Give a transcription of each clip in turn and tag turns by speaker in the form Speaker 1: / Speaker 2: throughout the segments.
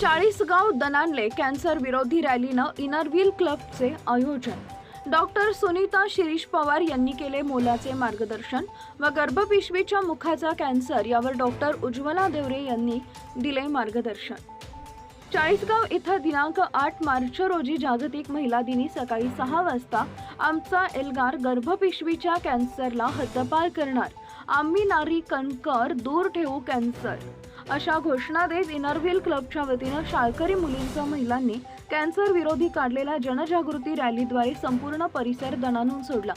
Speaker 1: चाळीसगाव दनानले कॅन्सर विरोधी रॅलीनं इनरव्हील क्लबचे आयोजन. डॉक्टर सुनीता शिरीष पवार यांनी केले मोलाचे मार्गदर्शन व गर्भपिशवीच्या मुखाचा कॅन्सर यावर डॉक्टर उज्ज्वला देवरे यांनी दिले मार्गदर्शन. चाळीसगाव इथं दिनांक आठ मार्च रोजी जागतिक महिला दिनी सकाळी सहा वाजता आमचा एल्गार गर्भपिशवीच्या कॅन्सरला हद्दपार करणार. आम्ही नारी कणकर दूर ठेवू कॅन्सर. अशा घोषणा देत इनरव्हील क्लबच्या वतीनं शाळकरी मुलींसह महिलांनी कॅन्सर विरोधी काढलेल्या जनजागृती रॅलीद्वारे संपूर्ण परिसर दणानून सोडला.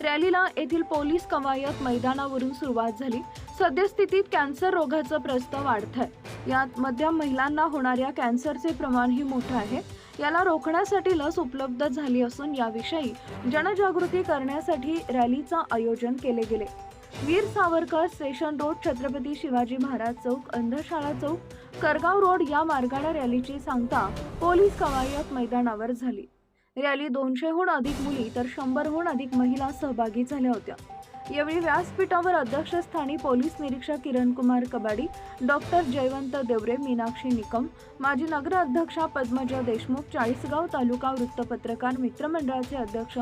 Speaker 1: रॅलीला येथील पोलीस कवायत मैदानावरून सुरुवात झाली. सद्यस्थितीत कॅन्सर रोगाचं प्रस्त वाढतंय. यात मध्यम महिलांना होणाऱ्या कॅन्सरचे प्रमाणही मोठं आहे. याला रोखण्यासाठी लस उपलब्ध झाली असून याविषयी जनजागृती करण्यासाठी रॅलीचं आयोजन केले गेले. वीर सावरकर स्टेशन रोड छत्रपती शिवाजी महाराज चौक अंधशाळा चौक करगाव रोड या मार्गाने रॅलीची सांगता पोलीस कवायत मैदानावर झाली. रॅली दोनशेहून अधिक मुली तर शंभरहून अधिक महिला सहभागी झाल्या होत्या. यावेळी व्यासपीठावर अध्यक्षस्थानी पोलीस निरीक्षक किरण कुमार कबाडी डॉक्टर जयवंत देवरे मीनाक्षी निकम माजी नगर अध्यक्षा पद्मजा देशमुख चाळीसगाव तालुका वृत्तपत्रकार मित्रमंडळाचे अध्यक्ष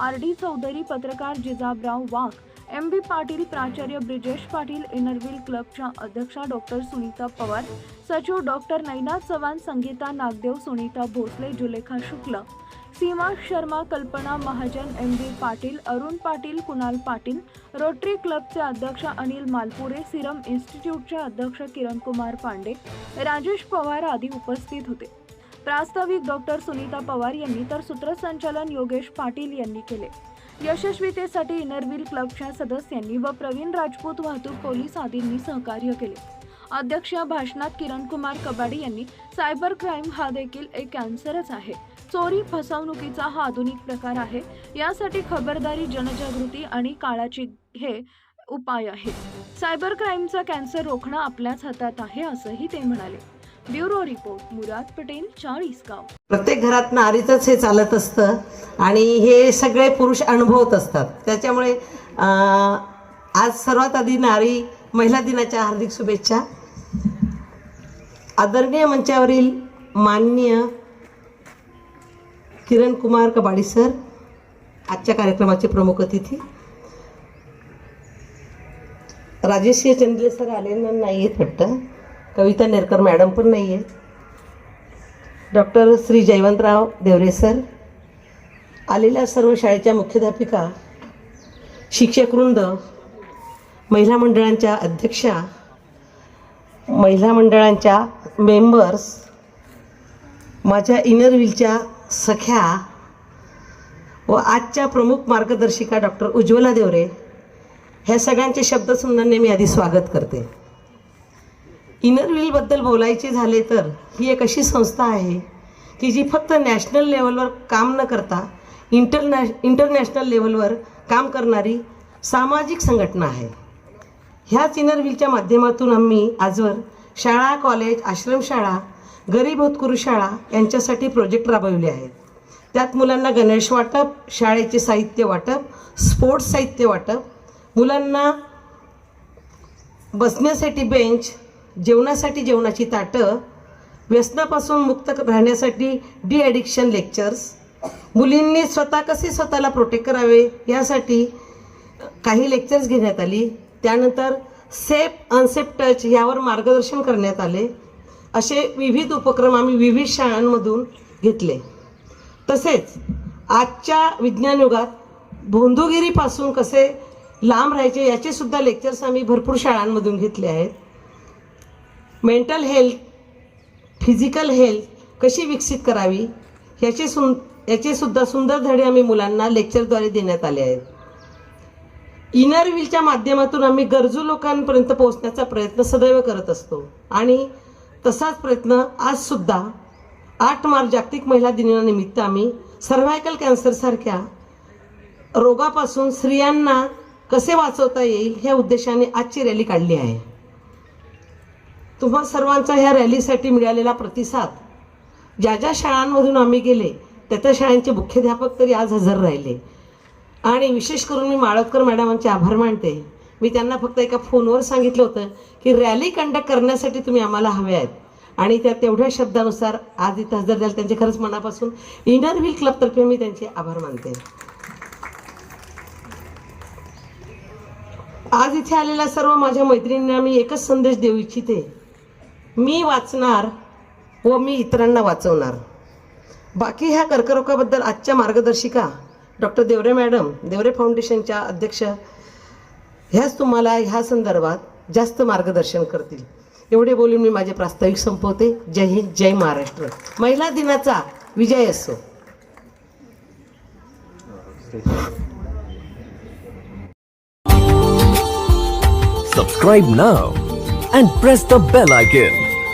Speaker 1: आर डी चौधरी पत्रकार जिजाबराव वाघ एम बी पाटील प्राचार्य ब्रिजेश पाटील इनरव्हील क्लबच्या अध्यक्षा डॉक्टर सुनीता पवार सचिव doctor Nainath Chavan Sangeeta Nagdev Sunita Bhosale Julekha Shukla Seema Sharma Kalpana Mahajan M B Patil Arun Patil Kunal Patil rotary क्लबचे अध्यक्ष अनिल मालपुरे सिरम इन्स्टिट्यूटचे अध्यक्ष किरणकुमार पांडे राजेश पवार आदी उपस्थित होते. प्रास्ताविक डॉक्टर सुनीता पवार यांनी तर सूत्रसंचालन योगेश पाटील यांनी केले. यशस्वीतेसाठी इनरव्हील क्लबच्या सदस्यांनी व प्रवीण राजपूत वाहतूक पोलीस आदींनी सहकार्य केले. अध्यक्ष भाषणात किरण कुमार कबाडी यांनी सायबर क्राईम हा देखील एक कॅन्सरच आहे. चोरी फसवणुकीचा हा आधुनिक प्रकार आहे. यासाठी खबरदारी जनजागृती आणि काळाची हे उपाय आहे सायबर क्राईमचा कॅन्सर रोखणं आपल्याच हातात आहे असंही ते म्हणाले. ब्युरो रिपोर्ट मुराद पटेल चाळीसगाव
Speaker 2: प्रत्येक घरात नारीचंच हे चालत असतं आणि हे सगळे पुरुष अनुभवत असतात. त्याच्यामुळे आज सर्वात आधी नारी महिला दिनाच्या हार्दिक शुभेच्छा. आदरणीय मंचावरील माननीय किरण कुमार कबाडी सर आजच्या कार्यक्रमाचे प्रमुख अतिथी. राजेश चंद्रे सर आलेले नाही आहेत वाटतं. कविता नेरकर मॅडम पण नाही आहेत डॉक्टर श्री जयवंतराव देवरे सर आलेल्या सर्व शाळेच्या मुख्याध्यापिका शिक्षकवृंद महिला मंडळांच्या अध्यक्षा महिला मंडळांच्या मेंबर्स माझ्या इनर व्हीलच्या सख्या व आजच्या प्रमुख मार्गदर्शिका डॉक्टर उज्ज्वला देवरे ह्या सगळ्यांचे शब्दसुंदरने मी आधी स्वागत करते. इनरव्हीलबद्दल बोलायचे झाले तर ही एक अशी संस्था आहे की जी फक्त नॅशनल लेवलवर काम न करता इंटरनॅ इंटरनॅशनल लेवलवर काम करणारी सामाजिक संघटना आहे. ह्याच इनरव्हीलच्या माध्यमातून आम्ही आजवर शाळा कॉलेज आश्रमशाळा गरीब होतकुरू शाळा यांच्यासाठी प्रोजेक्ट राबविले आहेत. त्यात मुलांना गणेश वाटप शाळेचे साहित्य वाटप स्पोर्ट्स साहित्य वाटप मुलांना बसण्यासाठी बेंच जेवणासाठी जेवणाची ताटं व्यसनापासून मुक्त राहण्यासाठी डी ॲडिक्शन लेक्चर्स मुलींनी स्वतः कसे स्वतःला प्रोटेक्ट करावे यासाठी काही लेक्चर्स घेण्यात आली. त्यानंतर सेफ अनसेफ टच यावर मार्गदर्शन करण्यात आले. असे विविध उपक्रम आम्ही विविध शाळांमधून घेतले. तसेच आजच्या विज्ञान युगात भोंदूगिरीपासून कसे लांब राहायचे याचे सुद्धा लेक्चर्स आम्ही भरपूर शाळांमधून घेतले आहेत. मेंटल हेल्थ फिजिकल हेल्थ कशी विकसित करावी याचे सुं याचे सुद्धा सुंदर धडे आम्ही मुलांना लेक्चरद्वारे देण्यात आले आहेत. इनर व्हीलच्या माध्यमातून आम्ही गरजू लोकांपर्यंत पोहोचण्याचा प्रयत्न सदैव करत असतो. आणि तसाच प्रयत्न आजसुद्धा आठ मार्च जागतिक महिला दिनानिमित्त आम्ही सर्व्हायकल कॅन्सरसारख्या रोगापासून स्त्रियांना कसे वाचवता येईल ह्या उद्देशाने आजची रॅली काढली आहे. तुम्हा सर्वांचा ह्या रॅलीसाठी मिळालेला प्रतिसाद. ज्या ज्या शाळांमधून आम्ही गेले त्या त्या शाळांचे मुख्याध्यापक तरी आज हजर राहिले. आणि विशेष करून मी माळवकर मॅडमांचे आभार मानते. मी त्यांना फक्त एका फोनवर सांगितलं होतं की रॅली कंडक्ट करण्यासाठी तुम्ही आम्हाला हवे आहेत. आणि त्या तेवढ्या शब्दानुसार आज इथं हजर द्याल त्यांचे खरंच मनापासून इनर व्हील क्लबतर्फे मी त्यांचे आभार मानते. आज इथे आलेल्या सर्व माझ्या मैत्रिणींना मी एकच संदेश देऊ इच्छिते. मी वाचणार व मी इतरांना वाचवणार. बाकी ह्या कर्करोगाबद्दल आजच्या मार्गदर्शिका डॉक्टर देवरे मॅडम देवरे फाउंडेशनच्या अध्यक्ष ह्याच तुम्हाला ह्या संदर्भात जास्त मार्गदर्शन करतील. एवढे बोलून मी माझे प्रास्ताविक संपवते. जय हिंद जय महाराष्ट्र. महिला दिनाचा विजय असो.
Speaker 3: सबस्क्राईब ना and press the bell icon